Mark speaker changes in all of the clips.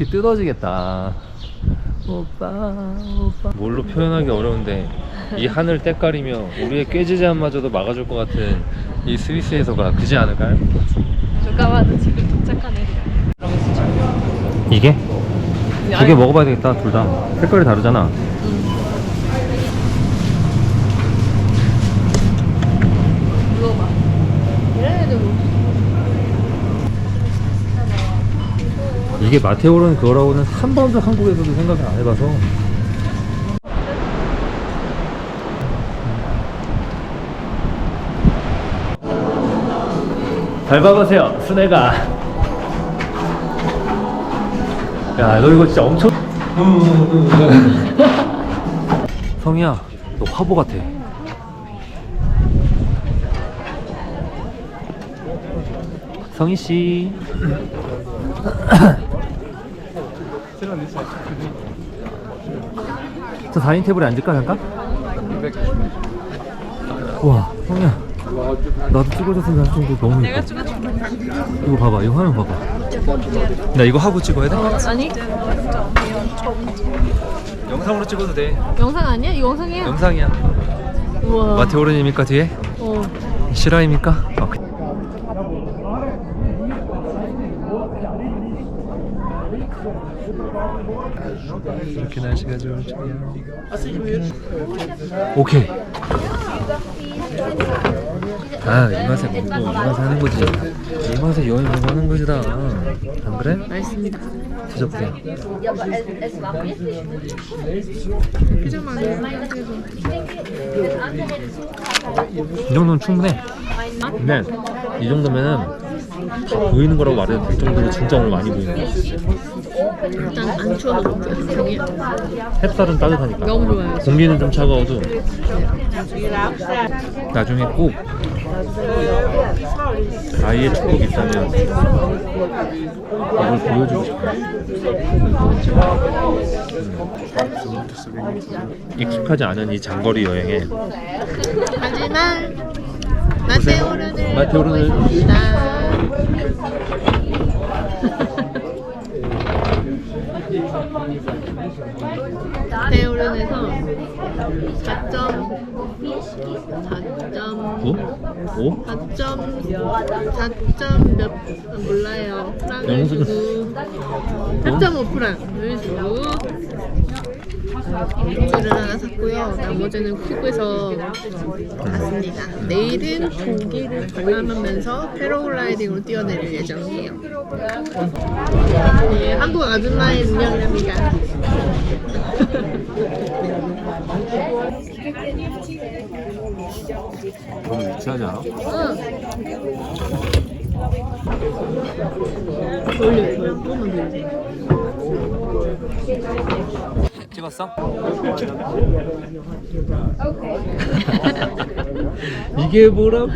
Speaker 1: 귀 뜯어지겠다. 오빠, 오빠. 뭘로 표현하기 어려운데 이 하늘 때깔이며 우리의 꾀지제한마저도 막아줄 것 같은 이 스위스에서가 그지 않을까요?
Speaker 2: 누가 봐도 지금 도착한 애들.
Speaker 1: 이게? 두 개 먹어봐야 되겠다 둘 다. 색깔이 다르잖아.
Speaker 2: 물어봐. 얘네들 뭐.
Speaker 1: 이게 마테오는 그거라고는 한 번도 한국에서도 생각을 안 해봐서. 밟아보세요, 순애가. 야, 너 이거 진짜 엄청. 성희야, 너 화보 같아. 성희 씨. 저 다이닝 테이블에 앉을까 잠깐? 와 성희야 나도 찍어줬으면 할 정도 너무
Speaker 2: 내가
Speaker 1: 예뻐
Speaker 2: 찍어줄게.
Speaker 1: 이거 봐봐 이거 화면 봐봐 나 이거 하고 찍어야 돼?
Speaker 2: 아니?
Speaker 1: 영상으로 찍어도 돼
Speaker 2: 영상 아니야? 이거 영상이야.
Speaker 1: 영상이야
Speaker 2: 우와.
Speaker 1: 마테오르님입니까 뒤에?
Speaker 2: 어.
Speaker 1: 실화입니까? 아, 이렇게 날씨가 좋을 줄이야 오케이. 아 이 맛에 먹고 이 맛에 하는 거지. 이 맛에 여행 오고 하는 것이다. 안 그래?
Speaker 2: 맛있습니다.
Speaker 1: 드셔보세요. 이 정도면 충분해. 근데 이 정도면은 다 보이는 거라고 말해도 될 정도로 진짜 오늘 많이 보이는 거야
Speaker 2: 일단 안 추워도 저기요.
Speaker 1: 햇살은 따뜻하니까
Speaker 2: 너무 좋아요.
Speaker 1: 공기는 좀 차가워도 나중에 꼭 아이의 축복이 있다면 이걸 보여주고 싶어요 음. 익숙하지 않은 이 장거리 여행에
Speaker 2: 하지만 마테오르를
Speaker 1: 마테오르를
Speaker 2: 마테오르에서 4점 4점
Speaker 1: 9? 5?
Speaker 2: 4점 4점 몇 아, 몰라요. 프랑을
Speaker 1: 영수-
Speaker 2: 주고 4.5 프랑 을 주고 맥주를 하나 샀고요. 나머지는 큐브에서 샀습니다. 내일은 독일을 관람하면서 패러글라이딩으로 뛰어내릴 예정이에요. 예, 한국 아줌마의 운명입니다.
Speaker 1: 너무 유치하지 않아?
Speaker 2: 돌려, 돌려, 돌려.
Speaker 1: 찍었어? 이게 뭐라고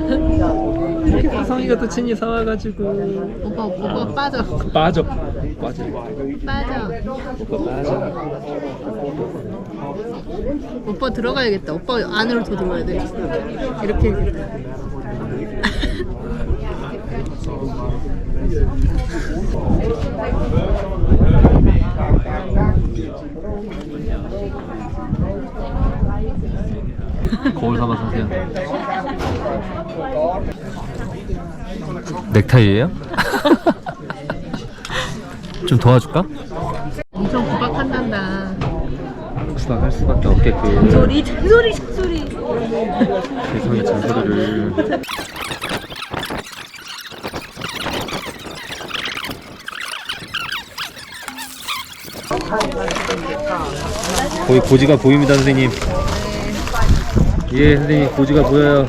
Speaker 1: 이렇게 화성이가 또 친히 사와가지고
Speaker 2: 오빠, 오빠 빠져.
Speaker 1: 빠져 빠져
Speaker 2: 빠져.
Speaker 1: 오빠 빠져
Speaker 2: 오빠 들어가야겠다. 오빠 안으로 더 들어가야 돼. 이렇게 해야겠다.
Speaker 1: 거울 삼아 선세요 넥타이예요? 좀 도와줄까?
Speaker 2: 엄청 구박한단다.
Speaker 1: 구박할 수밖에 없게끔
Speaker 2: 소리, 잔소리, 잔소리.
Speaker 1: 세상의 잔소리를 거기 고지가 보입니다 선생님 예 선생님 고지가 보여요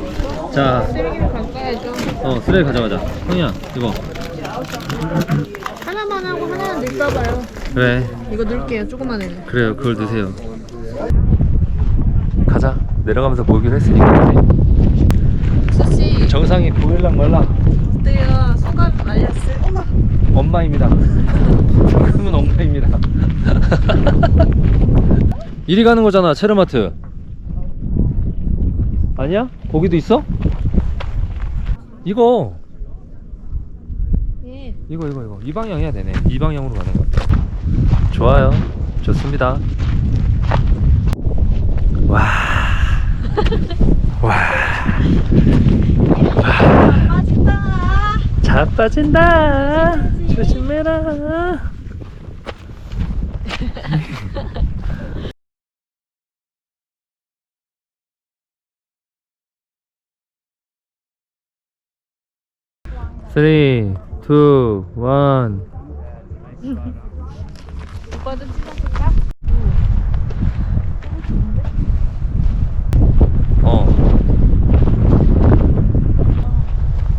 Speaker 1: 자
Speaker 2: 쓰레기를 가까이죠.
Speaker 1: 어, 쓰레기 가져가자 형이야 이거
Speaker 2: 하나만 하고 하나는 넣을까봐요.
Speaker 1: 그래
Speaker 2: 이거 넣을게요. 조그만 애는.
Speaker 1: 그래요 그걸 드세요 가자 내려가면서 모기로 했으니까
Speaker 2: 수씨,
Speaker 1: 정상이 보일랑 말라
Speaker 2: 어때요? 소감 알렸어요? 어머.
Speaker 1: 엄마입니다. 그러면 엄마입니다. 이리 가는 거잖아, 체르마트. 아니야? 거기도 있어? 이거,
Speaker 2: 예.
Speaker 1: 이거, 이거, 이거. 이 방향 해야 되네. 이 방향으로 가는 거 같아. 좋아요. 좋습니다. 와. 와.
Speaker 2: 빠진다.
Speaker 1: 자 빠진다. 조심해라. 쓰리, 투, 원.
Speaker 2: 오빠도 찍어줄까?
Speaker 1: 어.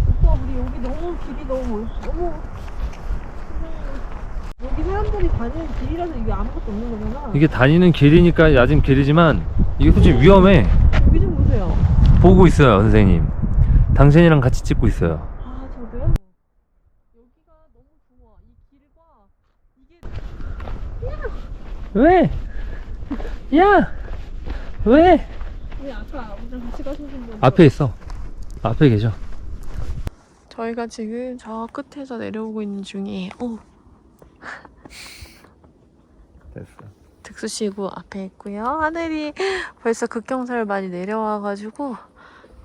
Speaker 2: 오빠 우리 여기 너무 길이 너무 멋- 너무 여기 사람들이 다니는 길이라서 이게 아무것도 없는 거잖아.
Speaker 1: 이게 다니는 길이니까 얕은 길이지만 이게 솔직히 위험해.
Speaker 2: 여기 좀 보세요.
Speaker 1: 보고 있어요, 선생님. 당신이랑 같이 찍고 있어요.
Speaker 2: 여기가 너무 좋아. 이 길과 이게
Speaker 1: 왜? 야! 왜?
Speaker 2: 우리 아까 우리랑 같이 가신 분
Speaker 1: 앞에 있어. 앞에 계셔.
Speaker 2: 저희가 지금 저 끝에서 내려오고 있는 중이에요. 오,
Speaker 1: 됐어.
Speaker 2: 특수시구 앞에 있고요. 하늘이 벌써 극경사를 많이 내려와가지고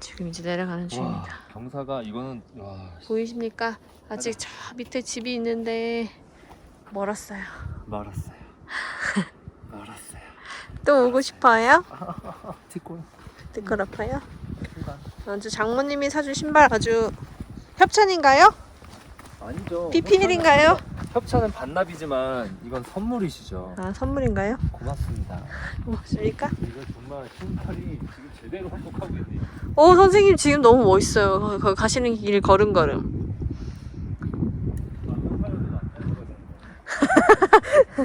Speaker 2: 지금 이제 내려가는 중입니다.
Speaker 1: 경사가 이거는 와.
Speaker 2: 보이십니까? 아직 저 밑에 집이 있는데 멀었어요.
Speaker 1: 말았어요. 말았어요.
Speaker 2: 또 오고 싶어요? 듣고 아파요? 아주 장모님이 사준 신발 아주 협찬인가요?
Speaker 1: 아니죠.
Speaker 2: PPL인가요?
Speaker 1: 협찬은 반납이지만 이건 선물이시죠.
Speaker 2: 아 선물인가요?
Speaker 1: 고맙습니다.
Speaker 2: 고맙습니까?
Speaker 1: 이거 정말 신발이 지금 제대로 한복하고 있네요.
Speaker 2: 오 선생님 지금 너무 멋있어요. 거- 가시는 길 걸음걸음.
Speaker 1: 아,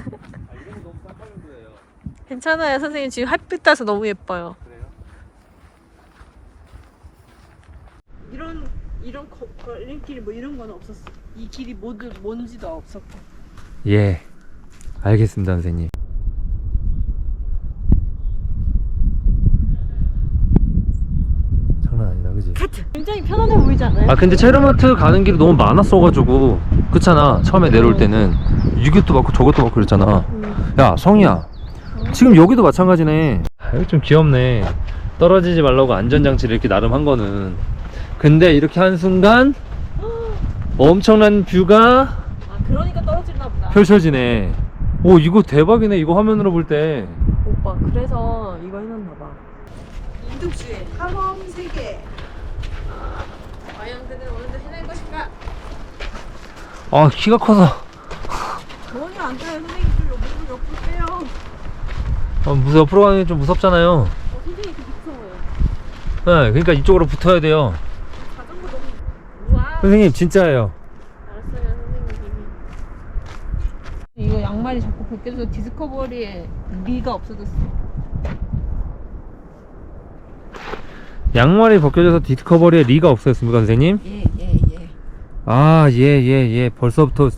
Speaker 1: 이런 거 너무 깜빡인 거예요.
Speaker 2: 괜찮아요 선생님 지금 햇빛 따서 너무 예뻐요.
Speaker 1: 그래요?
Speaker 2: 이런 이런 거, 걸림길 뭐 이런 건 없었어. 이 길이 모두 뭔지도 없었고.
Speaker 1: 예. 알겠습니다, 선생님. 장난 아니다, 그지?
Speaker 2: 굉장히 편안해 보이지 않아요?
Speaker 1: 아 근데 체르마트 가는 길이 너무 많았어가지고 그렇잖아 처음에 내려올 때는 이것도 많고 저것도 많고 그랬잖아
Speaker 2: 음.
Speaker 1: 야 성희야 지금 여기도 마찬가지네 아, 여기 좀 귀엽네 떨어지지 말라고 안전장치를 이렇게 나름 한 거는 근데 이렇게 한 순간 엄청난 뷰가
Speaker 2: 아 그러니까 떨어지나 보다.
Speaker 1: 펼쳐지네 오 이거 대박이네 이거 화면으로 볼 때
Speaker 2: 오빠 그래서 이거 해놨나 봐. 인도주의 탐험 세계. 과연 그는 오늘도 해낼 것인가?
Speaker 1: 아 키가 커서
Speaker 2: 전혀 안 돼요. 선생님 좀 옆으로 옆으로 빼요.
Speaker 1: 아, 무서 옆으로 가는 게 좀 무섭잖아요
Speaker 2: 어, 선생님 그 무서워요.
Speaker 1: 네, 그러니까 이쪽으로 붙어야 돼요
Speaker 2: 자전거 너무 우와.
Speaker 1: 선생님 진짜예요
Speaker 2: 알았어요 선생님. 이거 양말이 자꾸 벗겨져서 디스커버리에 리가 없어졌어.
Speaker 1: 양말이 벗겨져서 디스커버리에 리가 없어졌습니까 선생님?
Speaker 2: 예 예, 예.
Speaker 1: 아, 예, 예, 예. 벌써부터